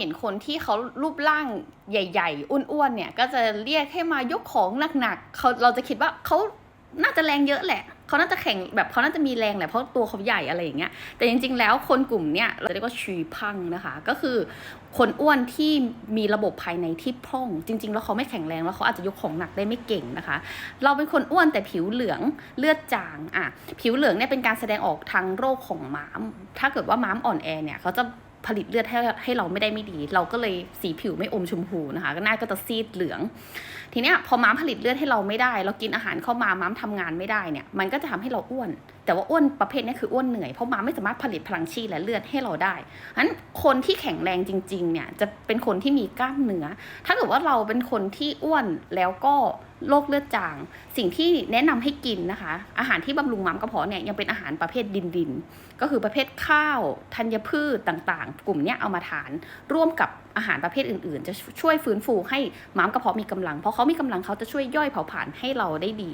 เห็นคนที่เขารูปร่างใหญ่ ๆ อ้วนๆ เนี่ย ก็จะเรียกให้มายกของหนักๆเขาเราจะคิดว่าเขาน่าจะแรงเยอะแหละ เขาน่าจะแข็งแบบเขาน่าจะมีแรงแหละเพราะตัวเขาใหญ่อะไรอย่างเงี้ย แต่จริงๆ แล้วคนกลุ่มเนี้ยเราเรียกว่าชีพังนะคะ ก็คือคนอ้วนที่มีระบบภายในที่พร่อง จริง ๆ แล้วเขาไม่แข็งแรงแล้วเขาอาจจะยกของหนักได้ไม่เก่งนะคะ เราเป็นคนอ้วนแต่ผิวเหลืองเลือดจางอะผิวเหลืองเนี่ยเป็นการแสดงออกทางโรคของม้าม ถ้าเกิดว่าม้ามอ่อนแอเนี่ยเขาจะ ผลิตเลือดให้ให้เราไม่ได้ไม่ดี เราก็เลยสีผิวไม่อมชมพูนะคะหน้าก็จะซีดเหลือง ทีเนี้ยพอม้ามผลิตเลือดให้เราไม่ได้ เรากินอาหารเข้ามาม้ามทำงานไม่ได้เนี่ยมันก็จะทำให้เราอ้วน แต่ว่าอ้วนประเภทนี้คืออ้วนเหนื่อยเพราะม้ามไม่สามารถผลิตพลังชีและเลือดให้เราได้ฉะนั้นคนที่แข็งแรงจริงๆเนี่ยจะเป็นคนที่มีกล้ามเนื้อถ้าเกิดว่าเราเป็นคนที่อ้วนแล้วก็ โรคเลือดจาง สิ่งที่แนะนำให้กินนะคะ อาหารที่บำรุงม้ามกระเพาะเนี่ยยังเป็นอาหารประเภทดินดิน ก็คือประเภทข้าวธัญพืชต่างๆ กลุ่มนี้เอามาทานร่วมกับอาหารประเภทอื่นๆ จะช่วยฟื้นฟูให้ม้ามกระเพาะมีกำลัง เพราะเขามีกำลังเขาจะช่วยย่อยเผาผลาญให้เราได้ดี